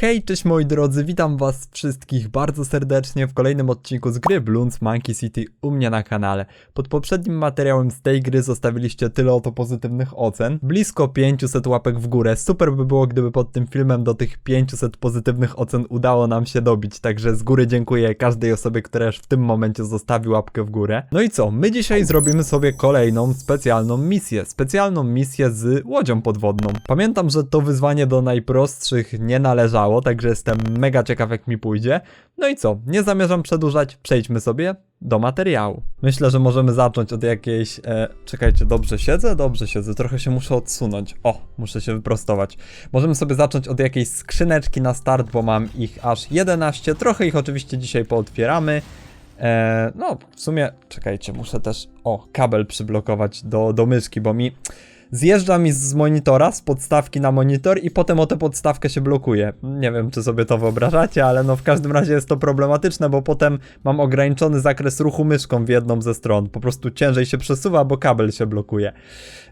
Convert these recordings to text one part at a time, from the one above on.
Hej, cześć moi drodzy, witam was wszystkich bardzo serdecznie w kolejnym odcinku z gry Bloons Monkey City u mnie na kanale. Pod poprzednim materiałem z tej gry zostawiliście tyle oto pozytywnych ocen, blisko 500 łapek w górę. Super by było, gdyby pod tym filmem do tych 500 pozytywnych ocen udało nam się dobić, także z góry dziękuję każdej osobie, która już w tym momencie zostawi łapkę w górę. No i co, my dzisiaj zrobimy sobie kolejną specjalną misję, specjalną misję z łodzią podwodną. Pamiętam, że to wyzwanie do najprostszych nie należało, także jestem mega ciekaw jak mi pójdzie. No i co, nie zamierzam przedłużać, przejdźmy sobie do materiału. Myślę, że możemy zacząć od jakiejś... E, czekajcie, dobrze siedzę? Dobrze siedzę, trochę się muszę odsunąć. O, muszę się wyprostować. Możemy sobie zacząć od jakiejś skrzyneczki na start, bo mam ich aż 11, trochę ich oczywiście dzisiaj pootwieramy. E, no, w sumie, czekajcie, muszę też, o, kabel przyblokować do, do myszki, bo mi zjeżdża mi z monitora, z podstawki na monitor i potem o tę podstawkę się blokuje. Nie wiem, czy sobie to wyobrażacie, ale no w każdym razie jest to problematyczne, bo potem mam ograniczony zakres ruchu myszką w jedną ze stron. Po prostu ciężej się przesuwa, bo kabel się blokuje.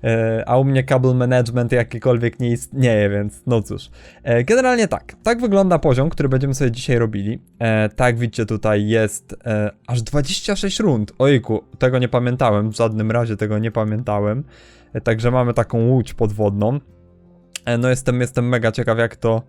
E, a u mnie kabel management jakikolwiek nie istnieje, więc no cóż. E, generalnie tak, tak wygląda poziom, który będziemy sobie dzisiaj robili. E, tak widzicie tutaj jest e, aż 26 rund. Ojku, tego nie pamiętałem, w żadnym razie tego nie pamiętałem. Także mamy taką łódź podwodną. E, No jestem, jestem mega ciekaw jak to...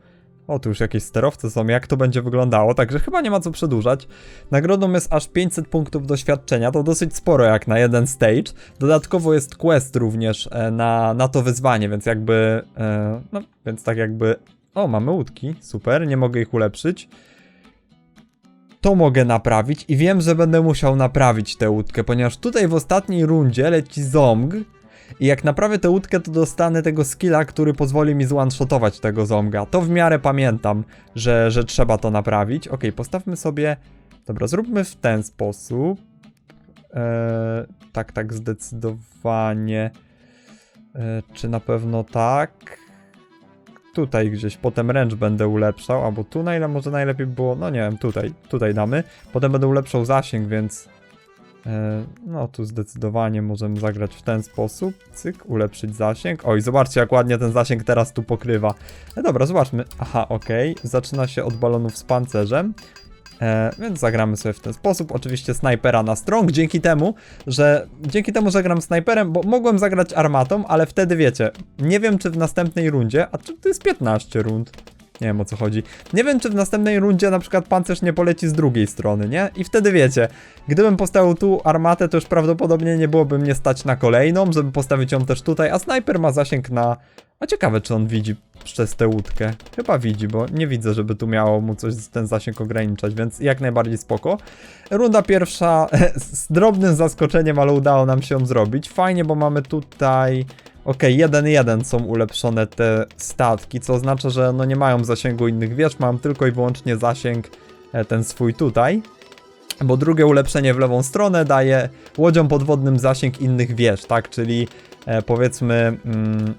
O, tu już jakieś sterowce są, jak to będzie wyglądało, także chyba nie ma co przedłużać. Nagrodą jest aż 500 punktów doświadczenia, to dosyć sporo jak na jeden stage. Dodatkowo jest quest również e, na, na to wyzwanie, więc jakby... E, no, więc tak jakby... O, mamy łódki, super, nie mogę ich ulepszyć. To mogę naprawić i wiem, że będę musiał naprawić tę łódkę, ponieważ tutaj w ostatniej rundzie leci Zomg, i jak naprawię tę łódkę, to dostanę tego skilla, który pozwoli mi zone-shotować tego zomga. To w miarę pamiętam, że, że trzeba to naprawić. Ok, postawmy sobie... Dobra, zróbmy w ten sposób. Eee, tak, tak, zdecydowanie. Eee, czy na pewno tak? Tutaj gdzieś, potem ręcz będę ulepszał, albo tu najle, może najlepiej było, no nie wiem, tutaj, tutaj damy. Potem będę ulepszał zasięg, więc No tu zdecydowanie możemy zagrać w ten sposób. Cyk, ulepszyć zasięg. Oj, zobaczcie jak ładnie ten zasięg teraz tu pokrywa. E, dobra, zobaczmy. Aha, okej. Zaczyna się od balonów z pancerzem. E, więc zagramy sobie w ten sposób. Oczywiście snajpera na strong, dzięki temu, że dzięki temu, że gram snajperem, bo mogłem zagrać armatą, ale wtedy wiecie, nie wiem czy w następnej rundzie, a czy to jest 15 rund. Nie wiem o co chodzi. Nie wiem, czy w następnej rundzie na przykład pancerz nie poleci z drugiej strony, nie? I wtedy wiecie, gdybym postawił tu armatę, to już prawdopodobnie nie byłoby mnie stać na kolejną, żeby postawić ją też tutaj, a snajper ma zasięg na... A ciekawe, czy on widzi przez tę łódkę. Chyba widzi, bo nie widzę, żeby tu miało mu coś ten zasięg ograniczać, więc jak najbardziej spoko. Runda pierwsza z drobnym zaskoczeniem, ale udało nam się ją zrobić. Fajnie, bo mamy tutaj... Okay, 1-1 są ulepszone te statki, co oznacza, że no nie mają zasięgu innych wież, mam tylko i wyłącznie zasięg e, ten swój tutaj. Bo drugie ulepszenie w lewą stronę daje łodziom podwodnym zasięg innych wież, tak? Czyli e, powiedzmy mm,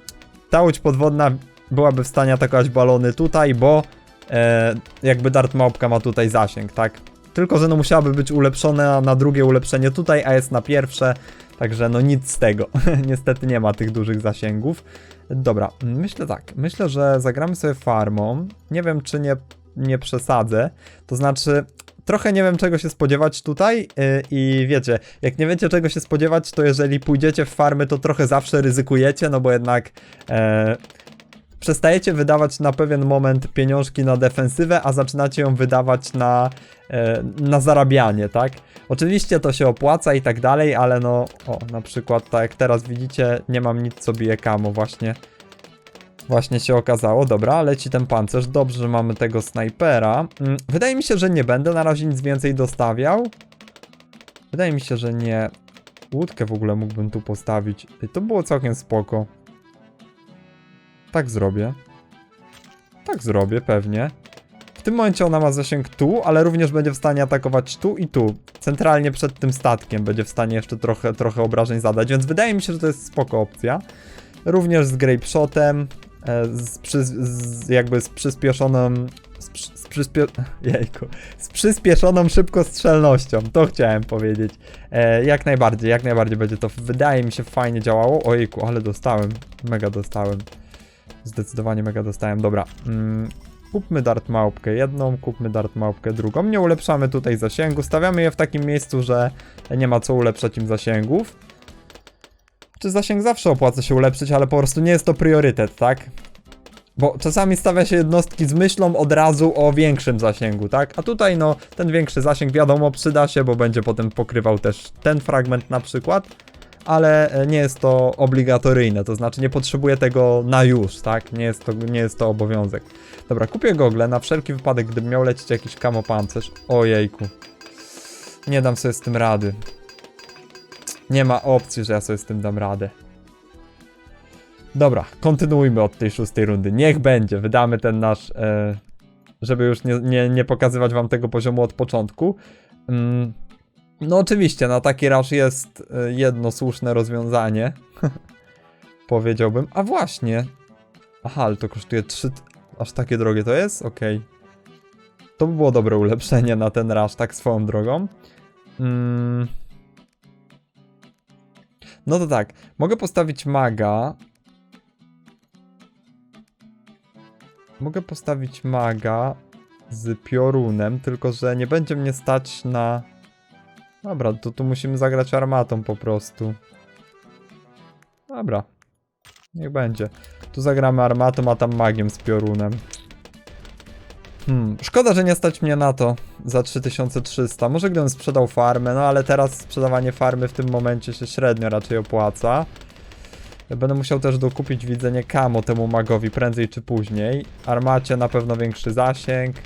ta łódź podwodna byłaby w stanie atakować balony tutaj, bo e, jakby Dart Małpka ma tutaj zasięg, tak? Tylko, że no musiałaby być ulepszone na drugie ulepszenie tutaj, a jest na pierwsze, Także no nic z tego. Niestety nie ma tych dużych zasięgów. Dobra, myślę tak. Myślę, że zagramy sobie farmą. Nie wiem, czy nie, nie przesadzę. To znaczy, trochę nie wiem czego się spodziewać tutaj yy, i wiecie, jak nie wiecie czego się spodziewać, to jeżeli pójdziecie w farmy, to trochę zawsze ryzykujecie, no bo jednak... E, przestajecie wydawać na pewien moment pieniążki na defensywę, a zaczynacie ją wydawać na, e, na zarabianie, tak? Oczywiście to się opłaca i tak dalej, ale no, o, na przykład tak jak teraz widzicie, nie mam nic co bije kamo właśnie. Właśnie się okazało, dobra, leci ten pancerz, dobrze, że mamy tego snajpera. Mm, Wydaje mi się, że nie będę na razie nic więcej dostawiał. Wydaje mi się, że nie. Łódkę w ogóle mógłbym tu postawić. To było całkiem spoko. Tak zrobię. Tak zrobię, pewnie. W tym momencie ona ma zasięg tu, ale również będzie w stanie atakować tu i tu. Centralnie przed tym statkiem będzie w stanie jeszcze trochę, trochę obrażeń zadać, więc wydaje mi się, że to jest spoko opcja. Również z Grape Shotem, e, z, przy, z jakby z przyspieszoną... Z, z, przyspie... Jejku, z przyspieszoną szybkostrzelnością, to chciałem powiedzieć. E, jak najbardziej, jak najbardziej będzie to, wydaje mi się, fajnie działało. Ojejku, ale dostałem, mega dostałem. Zdecydowanie mega dostałem. Dobra. Mm, Kupmy dart małpkę jedną, kupmy dart małpkę drugą. Nie ulepszamy tutaj zasięgu. Stawiamy je w takim miejscu, że nie ma co ulepszać im zasięgów. Czy zasięg zawsze opłaca się ulepszyć, ale po prostu nie jest to priorytet, tak? Bo czasami stawia się jednostki z myślą od razu o większym zasięgu, tak? A tutaj no, ten większy zasięg wiadomo przyda się, bo będzie potem pokrywał też ten fragment na przykład, ale e, nie jest to obligatoryjne, to znaczy nie potrzebuję tego na już, tak? Nie jest to, nie jest to obowiązek. Dobra, kupię gogle na wszelki wypadek, gdybym miał lecieć jakiś kamopancerz. Ojejku. Nie dam sobie z tym rady. Nie ma opcji, że ja sobie z tym dam radę. Dobra, kontynuujmy od tej szóstej rundy. Niech będzie, wydamy ten nasz, e, żeby już nie, nie, nie pokazywać wam tego poziomu od początku. Mm, no oczywiście, na taki rush jest e, jedno słuszne rozwiązanie. Powiedziałbym. A właśnie. Aha, ale to kosztuje 3... Aż takie drogie to jest? Okej. To by było dobre ulepszenie na ten rush, tak swoją drogą. Mm. No to tak, mogę postawić maga. Mogę postawić maga z piorunem, tylko że nie będzie mnie stać na... Dobra, to tu musimy zagrać armatą po prostu. Dobra. Niech będzie. Tu zagramy armatą, a tam magiem z piorunem. Hmm, szkoda, że nie stać mnie na to za 3300. Może gdybym sprzedał farmę, no ale teraz sprzedawanie farmy w tym momencie się średnio raczej opłaca. Będę musiał też dokupić widzenie kamo temu magowi prędzej czy później. Armacie na pewno większy zasięg.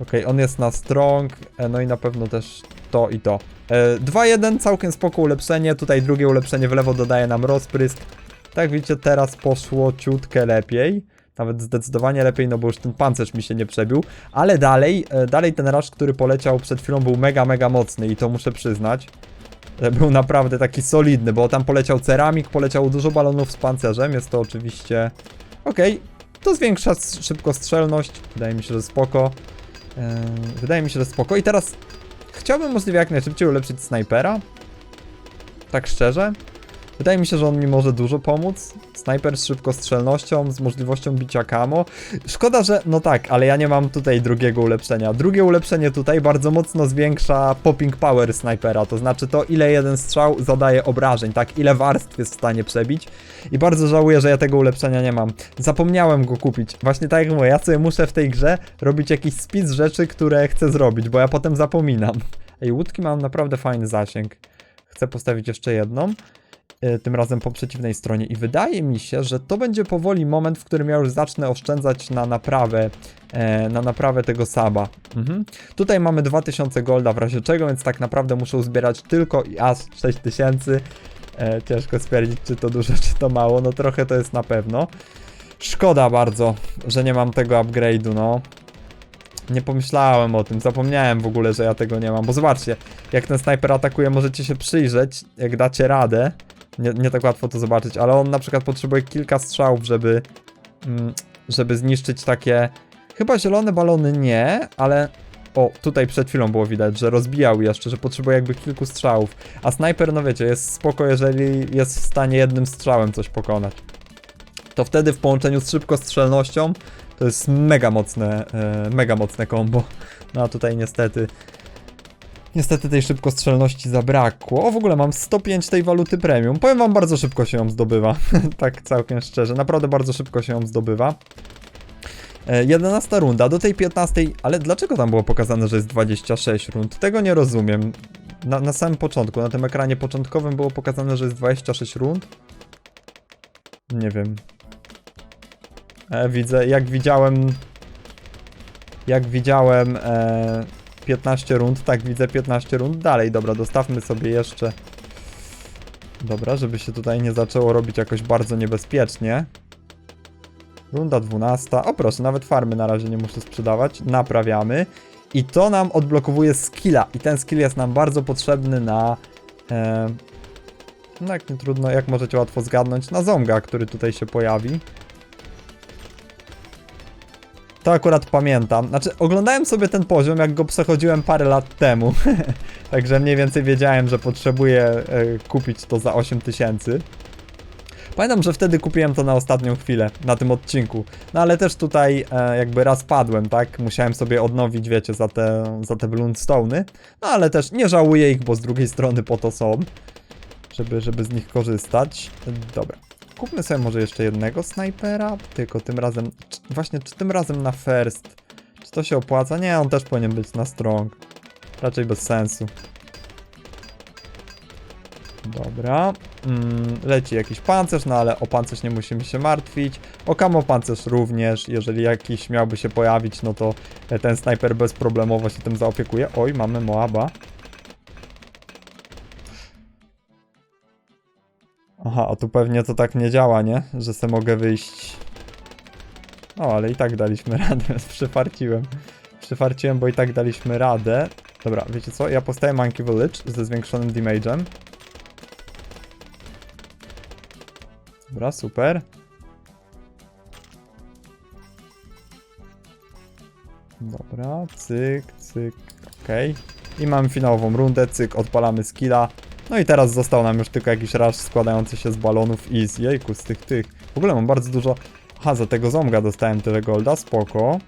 Okej, on jest na strong, e, no i na pewno też to i to. E, 2-1, całkiem spoko ulepszenie, tutaj drugie ulepszenie w lewo dodaje nam rozprysk. Tak widzicie, teraz poszło ciutkę lepiej. Nawet zdecydowanie lepiej, no bo już ten pancerz mi się nie przebił. Ale dalej, e, dalej ten rush, który poleciał przed chwilą był mega, mega mocny i to muszę przyznać. E, Był naprawdę taki solidny, bo tam poleciał ceramik, poleciało dużo balonów z pancerzem, jest to oczywiście... Okej, to zwiększa szybkostrzelność, wydaje mi się, że spoko. Wydaje mi się, że spoko. I teraz chciałbym możliwie jak najszybciej ulepszyć snajpera. Tak szczerze. Wydaje mi się, że on mi może dużo pomóc. Snajper z szybkostrzelnością, z możliwością bicia kamo. Szkoda, że. No tak, ale ja nie mam tutaj drugiego ulepszenia. Drugie ulepszenie tutaj bardzo mocno zwiększa popping power snajpera. To znaczy to, ile jeden strzał zadaje obrażeń, tak? Ile warstw jest w stanie przebić. I bardzo żałuję, że ja tego ulepszenia nie mam. Zapomniałem go kupić. Właśnie tak jak mówię, ja sobie muszę w tej grze robić jakiś spis rzeczy, które chcę zrobić, bo ja potem zapominam. Ej, łódki mam naprawdę fajny zasięg. Chcę postawić jeszcze jedną tym razem po przeciwnej stronie i wydaje mi się, że to będzie powoli moment, w którym ja już zacznę oszczędzać na naprawę, e, na naprawę tego saba. Mhm. Tutaj mamy 2000 golda w razie czego, więc tak naprawdę muszę uzbierać tylko i aż 6000. E, ciężko stwierdzić, czy to dużo, czy to mało, no trochę to jest na pewno. Szkoda bardzo, że nie mam tego upgrade'u, no. Nie pomyślałem o tym, zapomniałem w ogóle, że ja tego nie mam, bo zobaczcie, jak ten snajper atakuje, możecie się przyjrzeć, jak dacie radę. Nie, nie tak łatwo to zobaczyć, ale on na przykład potrzebuje kilka strzałów, żeby, mm, żeby zniszczyć takie. Chyba zielone balony nie, ale. O, tutaj przed chwilą było widać, że rozbijał jeszcze, że potrzebuje jakby kilku strzałów. A snajper, no wiecie, jest spoko, jeżeli jest w stanie jednym strzałem coś pokonać. To wtedy w połączeniu z szybkostrzelnością to jest mega mocne, e, mega mocne combo. No a tutaj niestety Niestety tej szybkostrzelności zabrakło. O, w ogóle mam 105 tej waluty premium. Powiem wam, bardzo szybko się ją zdobywa. tak całkiem szczerze. Naprawdę bardzo szybko się ją zdobywa. E, 11 runda, do tej 15, ale dlaczego tam było pokazane, że jest 26 rund? Tego nie rozumiem. Na, na samym początku, na tym ekranie początkowym było pokazane, że jest 26 rund. Nie wiem. E, widzę, jak widziałem. Jak widziałem. E, 15 rund, tak widzę 15 rund dalej. Dobra, dostawmy sobie jeszcze. Dobra, żeby się tutaj nie zaczęło robić jakoś bardzo niebezpiecznie. Runda 12. O proszę, nawet farmy na razie nie muszę sprzedawać. Naprawiamy. I to nam odblokowuje skilla. I ten skill jest nam bardzo potrzebny na. E, no jak nie trudno, jak możecie łatwo zgadnąć, na ząga, który tutaj się pojawi. To akurat pamiętam. Znaczy, oglądałem sobie ten poziom, jak go przechodziłem parę lat temu. Także mniej więcej wiedziałem, że potrzebuję e, kupić to za 8000. Pamiętam, że wtedy kupiłem to na ostatnią chwilę, na tym odcinku. No ale też tutaj e, jakby raz padłem, tak? Musiałem sobie odnowić, wiecie, za te, za te. No ale też nie żałuję ich, bo z drugiej strony po to są, żeby, żeby z nich korzystać. Dobra. Kupmy sobie może jeszcze jednego snajpera, tylko tym razem, właśnie, czy tym razem na first? Czy to się opłaca? Nie, on też powinien być na strong. Raczej bez sensu. Dobra. Mm, leci jakiś pancerz, no ale o pancerz nie musimy się martwić. O kamo pancerz również. Jeżeli jakiś miałby się pojawić, no to ten snajper bezproblemowo się tym zaopiekuje. Oj, mamy Moaba. Aha, a tu pewnie to tak nie działa, nie? Że se mogę wyjść. O, ale i tak daliśmy radę, przyfarciłem. Przyfarciłem, bo i tak daliśmy radę. Dobra, wiecie co? Ja postawię Monkey Village ze zwiększonym damage'em. Dobra, super. Dobra, cyk, cyk, okej. I mamy finałową rundę, cyk, odpalamy skilla. No i teraz został nam już tylko jakiś rush składający się z balonów i z jejku, z tych tych. W ogóle mam bardzo dużo... Aha, za tego zomga dostałem tyle golda, spoko.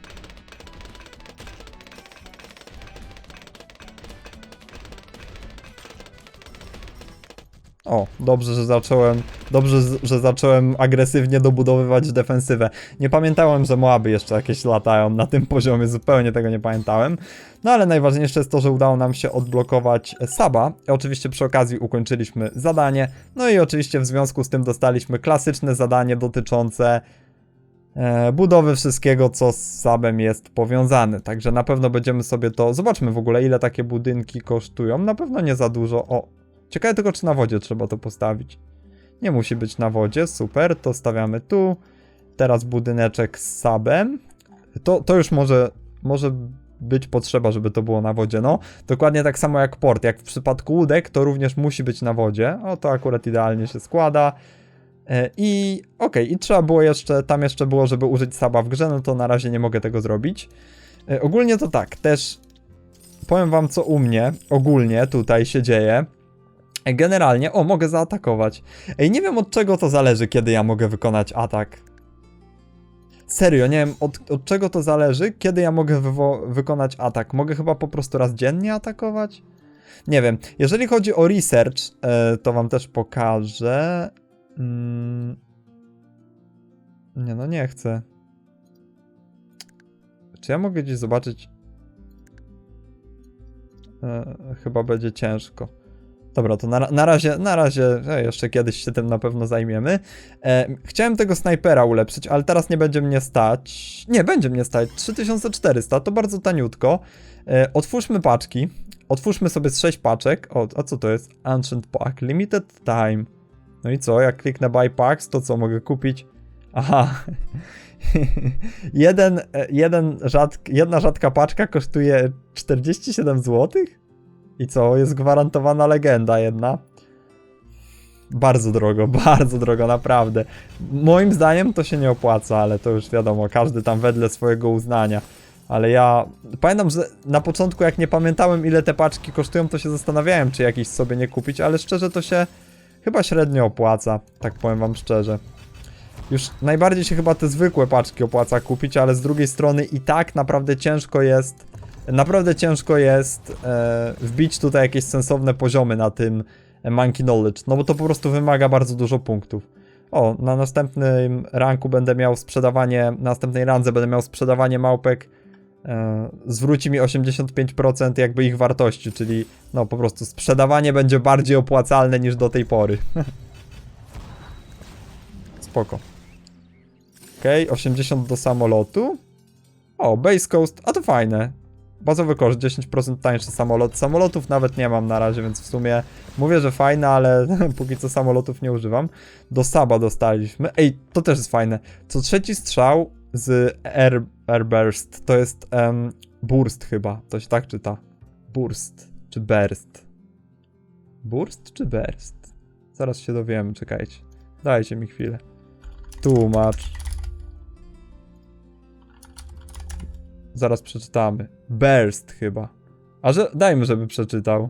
O, dobrze, że zacząłem, dobrze, że zacząłem agresywnie dobudowywać defensywę. Nie pamiętałem, że Moaby jeszcze jakieś latają na tym poziomie, zupełnie tego nie pamiętałem. No ale najważniejsze jest to, że udało nam się odblokować Saba. Oczywiście przy okazji ukończyliśmy zadanie. No i oczywiście w związku z tym dostaliśmy klasyczne zadanie dotyczące e, budowy wszystkiego, co z Sabem jest powiązane. Także na pewno będziemy sobie to... Zobaczmy w ogóle, ile takie budynki kosztują. Na pewno nie za dużo. O, ciekawe tylko, czy na wodzie trzeba to postawić. Nie musi być na wodzie, super, to stawiamy tu. Teraz budyneczek z Sabem. To, to już może, może być potrzeba, żeby to było na wodzie. No, dokładnie tak samo jak port. Jak w przypadku łódek, to również musi być na wodzie. O, to akurat idealnie się składa. E, I okej, i trzeba było jeszcze, tam jeszcze było, żeby użyć Saba w grze, no to na razie nie mogę tego zrobić. E, Ogólnie to tak, też powiem wam co u mnie ogólnie tutaj się dzieje. Generalnie, o, mogę zaatakować. Ej, nie wiem od czego to zależy, kiedy ja mogę wykonać atak. Serio, nie wiem od, od czego to zależy, kiedy ja mogę wykonać atak. Mogę chyba po prostu raz dziennie atakować? Nie wiem. Jeżeli chodzi o research, e, to wam też pokażę. Mm. Nie, no nie chcę. Czy ja mogę gdzieś zobaczyć? E, chyba będzie ciężko. Dobra, to na, na razie, na razie, e, jeszcze kiedyś się tym na pewno zajmiemy. E, chciałem tego snajpera ulepszyć, ale teraz nie będzie mnie stać. Nie, będzie mnie stać. 3400, to bardzo taniutko. E, otwórzmy paczki. Otwórzmy sobie z 6 paczek. O, a co to jest? Ancient Pack, Limited Time. No i co? Jak kliknę Buy Packs, to co mogę kupić? Aha. jeden, e, jeden rzadk, jedna rzadka paczka kosztuje 47 zł? I co? Jest gwarantowana legenda jedna. Bardzo drogo, bardzo drogo, naprawdę. Moim zdaniem to się nie opłaca, ale to już wiadomo, każdy tam wedle swojego uznania. Ale ja pamiętam, że na początku, jak nie pamiętałem, ile te paczki kosztują, to się zastanawiałem, czy jakiś sobie nie kupić, ale szczerze to się chyba średnio opłaca, tak powiem wam szczerze. Już najbardziej się chyba te zwykłe paczki opłaca kupić, ale z drugiej strony i tak naprawdę ciężko jest, naprawdę ciężko jest e, wbić tutaj jakieś sensowne poziomy na tym Monkey Knowledge, no bo to po prostu wymaga bardzo dużo punktów. O, na następnym ranku będę miał sprzedawanie, na następnej randze będę miał sprzedawanie małpek, e, zwróci mi 85% jakby ich wartości, czyli no po prostu sprzedawanie będzie bardziej opłacalne niż do tej pory. Spoko. Okej, 80 do samolotu. O, Base Coast, a to fajne. Bazowy koszt 10% tańszy samolot. Samolotów nawet nie mam na razie, więc w sumie mówię, że fajne, ale póki co samolotów nie używam. Do Saba dostaliśmy. Ej, to też jest fajne. Co trzeci strzał z Air, Airburst to jest em, Burst chyba. To się tak czyta. Burst czy Burst? Burst czy Burst? Zaraz się dowiemy, czekajcie. Dajcie mi chwilę. Tłumacz. Zaraz przeczytamy. Burst chyba. A że dajmy, żeby przeczytał.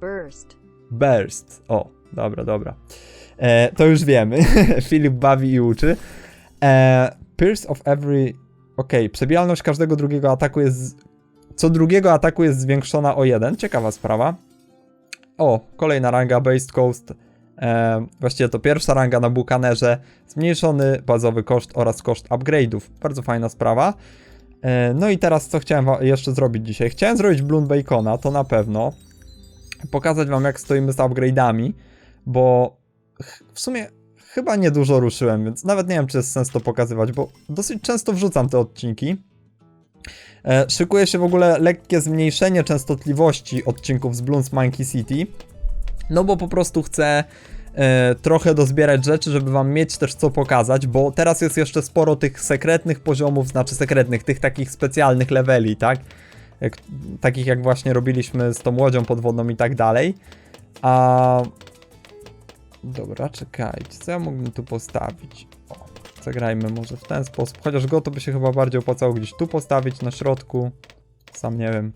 burst, Burst. O, Dobra, dobra. E, to już wiemy. Filip bawi i uczy. E, Pierce of every... Okej, przebijalność każdego drugiego ataku jest... Co drugiego ataku jest zwiększona o jeden. Ciekawa sprawa. O, kolejna ranga Based Coast. E, właściwie to pierwsza ranga na Bukanerze. Zmniejszony bazowy koszt oraz koszt upgrade'ów. Bardzo fajna sprawa. E, no i teraz co chciałem jeszcze zrobić dzisiaj? Chciałem zrobić Bloom Bacona, to na pewno. Pokazać wam jak stoimy z upgrade'ami, bo w sumie chyba niedużo ruszyłem, więc nawet nie wiem czy jest sens to pokazywać, bo dosyć często wrzucam te odcinki. E, szykuje się w ogóle lekkie zmniejszenie częstotliwości odcinków z Bloons Monkey City, no bo po prostu chcę e, trochę dozbierać rzeczy, żeby wam mieć też co pokazać, bo teraz jest jeszcze sporo tych sekretnych poziomów, znaczy sekretnych, tych takich specjalnych leveli, tak? Jak, takich jak właśnie robiliśmy z tą łodzią podwodną i tak dalej. A... Dobra, czekajcie, co ja mógłbym tu postawić? O, zagrajmy może w ten sposób, chociaż go to by się chyba bardziej opłacało gdzieś tu postawić, na środku. Sam nie wiem.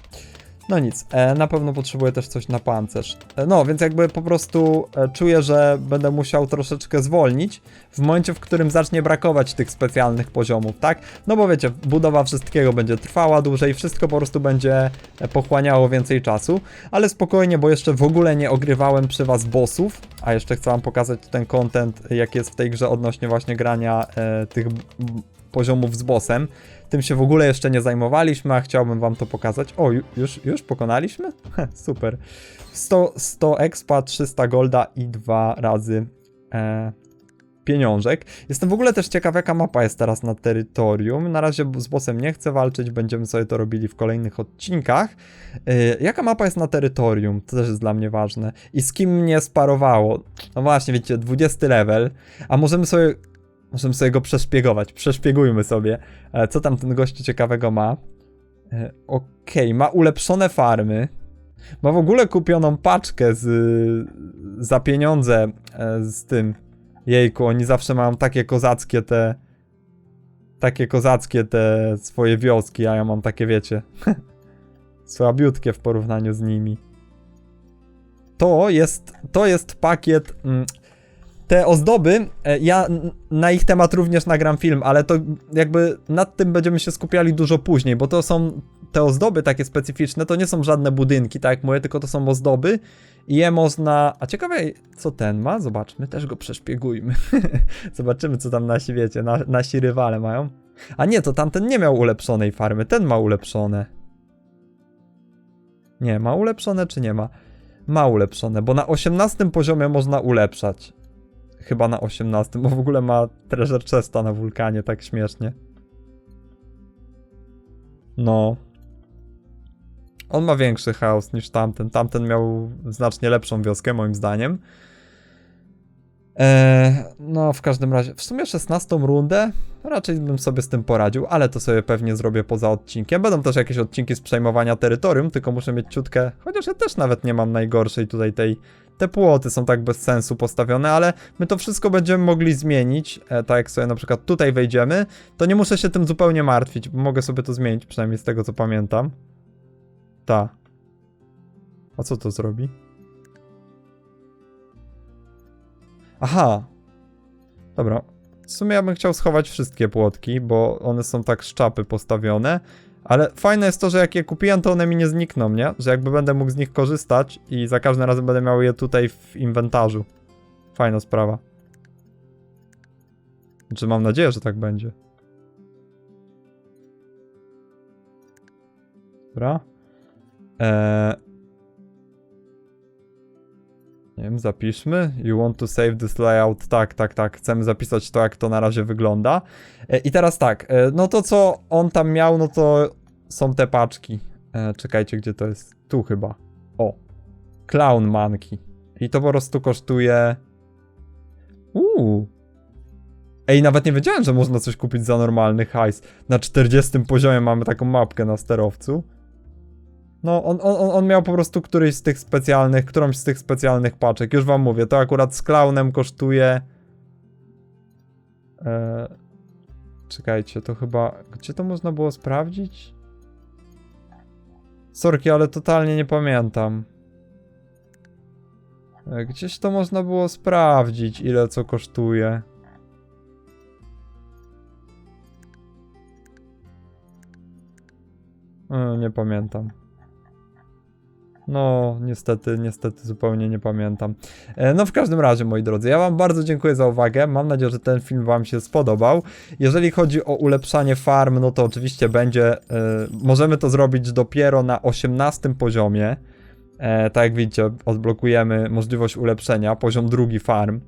No nic, e, na pewno potrzebuję też coś na pancerz. E, no, więc jakby po prostu e, czuję, że będę musiał troszeczkę zwolnić w momencie, w którym zacznie brakować tych specjalnych poziomów, tak? No bo wiecie, budowa wszystkiego będzie trwała dłużej, wszystko po prostu będzie pochłaniało więcej czasu, ale spokojnie, bo jeszcze w ogóle nie ogrywałem przy was bossów, a jeszcze chcę wam pokazać ten content, jaki jest w tej grze odnośnie właśnie grania e, tych poziomów z bossem. Tym się w ogóle jeszcze nie zajmowaliśmy, a chciałbym wam to pokazać. O, ju- już, już pokonaliśmy? Super. 100, 100 expa, 300 golda i dwa razy e, pieniążek. Jestem w ogóle też ciekaw, jaka mapa jest teraz na terytorium. Na razie z bossem nie chcę walczyć, będziemy sobie to robili w kolejnych odcinkach. E, jaka mapa jest na terytorium? To też jest dla mnie ważne. I z kim mnie sparowało? No właśnie, wiecie, 20 level, a możemy sobie Możemy sobie go przeszpiegować. Przeszpiegujmy sobie, e, co tam ten gościu ciekawego ma. E, Okej, ma ulepszone farmy. Ma w ogóle kupioną paczkę z, za pieniądze e, z tym. Jejku, oni zawsze mają takie kozackie te. Takie kozackie te swoje wioski, a ja mam takie, wiecie. Słabiutkie w porównaniu z nimi. To jest, to jest pakiet. Mm, te ozdoby, e, ja na ich temat również nagram film, ale to jakby nad tym będziemy się skupiali dużo później, bo to są te ozdoby takie specyficzne, to nie są żadne budynki, tak jak mówię, tylko to są ozdoby i je można... A ciekawe, co ten ma? Zobaczmy, też go przeszpiegujmy. Zobaczymy, co tam nasi, wiecie, na, nasi rywale mają. A nie, to tamten nie miał ulepszonej farmy, ten ma ulepszone. Nie, ma ulepszone czy nie ma? Ma ulepszone, bo na 18 poziomie można ulepszać chyba na 18, bo w ogóle ma treasure chesta na wulkanie, tak śmiesznie. No. On ma większy chaos niż tamten. Tamten miał znacznie lepszą wioskę, moim zdaniem. Eee, no, w każdym razie, w sumie 16 rundę raczej bym sobie z tym poradził, ale to sobie pewnie zrobię poza odcinkiem. Będą też jakieś odcinki z przejmowania terytorium, tylko muszę mieć ciutkę, chociaż ja też nawet nie mam najgorszej tutaj tej te płoty są tak bez sensu postawione, ale my to wszystko będziemy mogli zmienić. E, tak jak sobie na przykład tutaj wejdziemy, to nie muszę się tym zupełnie martwić, bo mogę sobie to zmienić, przynajmniej z tego co pamiętam. Ta. A co to zrobi? Aha. Dobra. W sumie ja bym chciał schować wszystkie płotki, bo one są tak z czapy postawione. Ale fajne jest to, że jak je kupiłem, to one mi nie znikną, nie? Że jakby będę mógł z nich korzystać i za każdym razem będę miał je tutaj w inwentarzu. Fajna sprawa. Znaczy mam nadzieję, że tak będzie. Dobra. Eee... Nie wiem, zapiszmy. You want to save this layout? Tak, tak, tak. Chcemy zapisać to, jak to na razie wygląda. E, I teraz tak, e, no to co on tam miał, no to są te paczki. E, czekajcie, gdzie to jest? Tu chyba. O. Clown Monkey. I to po prostu kosztuje... Uuu. Ej, nawet nie wiedziałem, że można coś kupić za normalny hajs. Na 40 poziomie mamy taką mapkę na sterowcu. No, on, on, on miał po prostu któryś z tych specjalnych, którąś z tych specjalnych paczek. Już wam mówię, to akurat z clownem kosztuje... E, czekajcie, to chyba... Gdzie to można było sprawdzić? Sorki, ale totalnie nie pamiętam. E, Gdzieś to można było sprawdzić, ile co kosztuje. E, Nie pamiętam. No, niestety, niestety zupełnie nie pamiętam. E, No w każdym razie, moi drodzy, ja wam bardzo dziękuję za uwagę. Mam nadzieję, że ten film wam się spodobał. Jeżeli chodzi o ulepszanie farm, no to oczywiście będzie, e, możemy to zrobić dopiero na 18 poziomie. E, tak jak widzicie, odblokujemy możliwość ulepszenia, poziom drugi farm.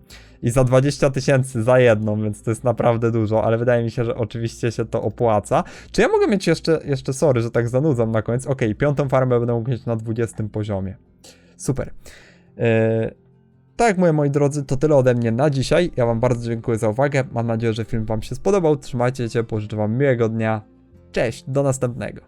I za 20 tysięcy za jedną, więc to jest naprawdę dużo, ale wydaje mi się, że oczywiście się to opłaca. Czy ja mogę mieć jeszcze, jeszcze sorry, że tak zanudzam na koniec? Okej, piątą farmę będę mógł mieć na 20 poziomie. Super. E, tak, moje moi drodzy, to tyle ode mnie na dzisiaj. Ja Wam bardzo dziękuję za uwagę. Mam nadzieję, że film Wam się spodobał. Trzymajcie się, pożyczę Wam miłego dnia. Cześć, do następnego.